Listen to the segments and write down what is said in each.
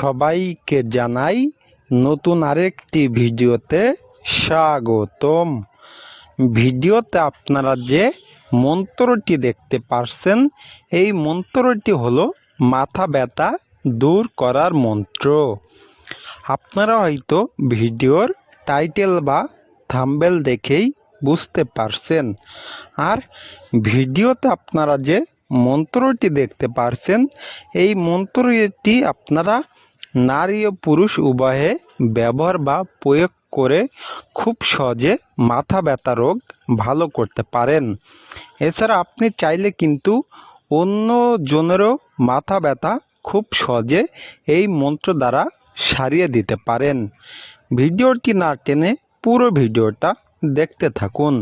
সবাইকে জানাই নতুন আরেকটি ভিডিওতে স্বাগতম। ভিডিওতে আপনারা যে মন্ত্রটি দেখতে পারছেন, এই মন্ত্রটি হলো মাথা ব্যথা দূর করার মন্ত্র। আপনারা হয়তো ভিডিওর টাইটেল বা থাম্বেল দেখেই বুঝতে পারছেন। আর ভিডিওতে আপনারা যে মন্ত্রটি দেখতে পারছেন, এই মন্ত্রটি আপনারা নারী ও পুরুষ উভয়ে ব্যবহার বা প্রয়োগ করে খুব সহজে মাথা ব্যথা রোগ ভালো করতে পারেন। এছাড়া আপনি চাইলে কিন্তু অন্য জনেরও মাথা ব্যথা খুব সহজে এই মন্ত্র দ্বারা সারিয়ে দিতে পারেন। ভিডিওটি না টেনে পুরো ভিডিওটা দেখতে থাকুন।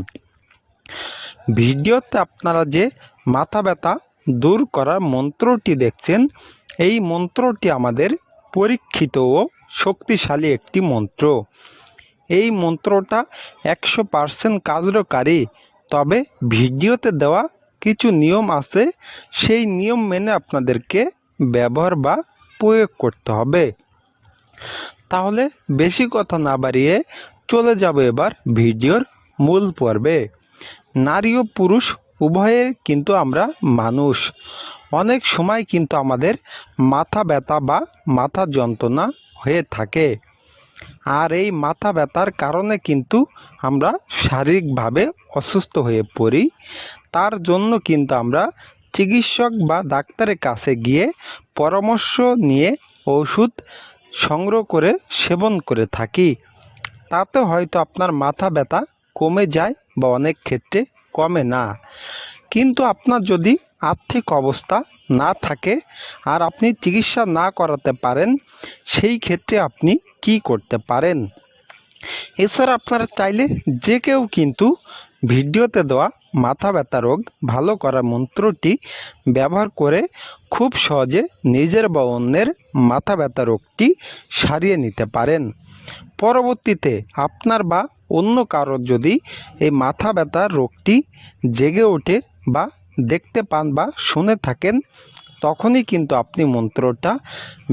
ভিডিওতে আপনারা যে মাথা ব্যথা দূর করার মন্ত্রটি দেখছেন, এই মন্ত্রটি আমাদের পরীক্ষিত ও শক্তিশালী একটি মন্ত্র। এই মন্ত্রটা একশো পার্সেন্ট কার্যকারী তবে ভিডিওতে দেওয়া কিছু নিয়ম আছে, সেই নিয়ম মেনে আপনাদেরকে ব্যবহার বা প্রয়োগ করতে হবে। তাহলে বেশি কথা না বাড়িয়ে চলে যাব এবার ভিডিওর মূল পর্বে। নারী ও পুরুষ উভয়ে কিন্তু আমরা মানুষ। অনেক সময় কিন্তু আমাদের মাথা ব্যথা বা মাথা যন্ত্রণা হয়ে থাকে। আর এই মাথা ব্যথার কারণে কিন্তু আমরা শারীরিকভাবে অসুস্থ হয়ে পড়ি। তার জন্য কিন্তু আমরা চিকিৎসক বা ডাক্তারের কাছে গিয়ে পরামর্শ নিয়ে ওষুধ সংগ্রহ করে সেবন করে থাকি। তাতে হয়তো আপনার মাথা ব্যথা কমে যায় বা অনেক ক্ষেত্রে কমে না। কিন্তু আপনার যদি আর্থিক অবস্থা না থাকে আর আপনি চিকিৎসা না করাতে পারেন, সেই ক্ষেত্রে আপনি কি করতে পারেন? এছাড়া আপনারা চাইলে যে কেউ কিন্তু ভিডিওতে দেওয়া মাথা ব্যথা রোগ ভালো করার মন্ত্রটি ব্যবহার করে খুব সহজে নিজের বা অন্যের মাথা ব্যথা রোগটি সারিয়ে নিতে পারেন। পরবর্তীতে আপনার বা অন্য কারোর যদি এই মাথা ব্যথার রোগটি জেগে ওঠে বা দেখতে পান বা শুনে থাকেন, তখনই কিন্তু আপনি মন্ত্রটা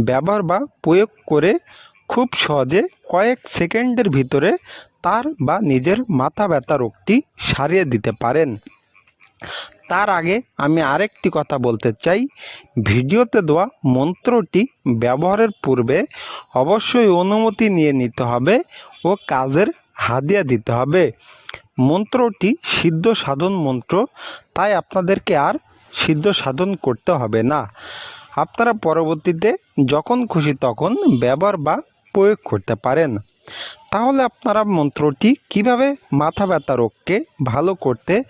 ব্যবহার বা প্রয়োগ করে খুব সহজে কয়েক সেকেন্ডের ভিতরে তার বা নিজের মাথা ব্যথা রোগটি সারিয়ে দিতে পারেন। তার আগে আমি আরেকটি কথা বলতে চাই। ভিডিওতে দেওয়া মন্ত্রটি ব্যবহারের পূর্বে অবশ্যই অনুমতি নিয়ে নিতে হবে ও কাজের হাদিয়া দিতে হবে। মন্ত্রটি সিদ্ধ সাধন মন্ত্র, তাই আপনাদেরকে আর সিদ্ধ সাধন করতে হবে না। আপনারা পরবর্তীতে যখন খুশি তখন ব্যবহার বা প্রয়োগ করতে পারেন। তাহলে আপনারা মন্ত্রটি কীভাবে মাথা ব্যথা রোগকে ভালো করতে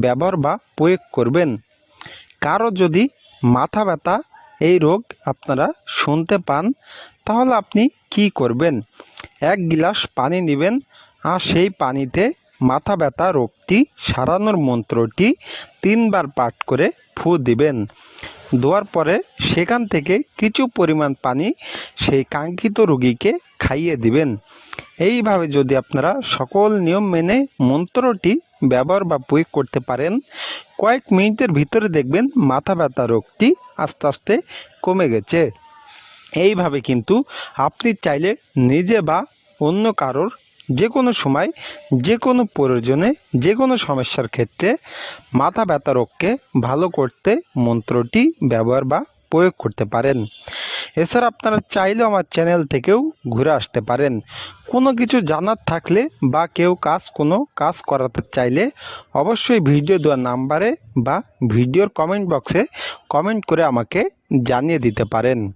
ব্যবহার বা প্রয়োগ করবেন? কারও যদি মাথা ব্যথা এই রোগ আপনারা শুনতে পান, তাহলে আপনি কি করবেন? এক গিলাস পানি নেবেন, আর সেই পানিতে মাথা ব্যথা, রোগটি সারানোর মন্ত্রটি তিনবার পাঠ করে ফু দিবেন। দেওয়ার পরে সেখান থেকে কিছু পরিমাণ পানি সেই কাঙ্ক্ষিত রোগীকে খাইয়ে দিবেন। এইভাবে যদি আপনারা সকল নিয়ম মেনে মন্ত্রটি ব্যবহার বা প্রয়োগ করতে পারেন, কয়েক মিনিটের ভিতরে দেখবেন মাথা ব্যথা রোগটি আস্তে আস্তে কমে গেছে। এইভাবে কিন্তু আপনি চাইলে নিজে বা অন্য কারোর যে কোনো সময়, যে কোনো প্রয়োজনে, যে কোনো সমস্যার ক্ষেত্রে মাথা ব্যথা রোগকে ভালো করতে মন্ত্রটি ব্যবহার বা প্রয়োগ করতে পারেন। এছাড়া আপনারা চাইলেও আমার চ্যানেল থেকেও ঘুরে আসতে পারেন। কোনো কিছু জানার থাকলে বা কেউ কাজ, কোনো কাজ করাতে চাইলে অবশ্যই ভিডিও দেওয়ার নাম্বারে বা ভিডিওর কমেন্ট বক্সে কমেন্ট করে আমাকে জানিয়ে দিতে পারেন।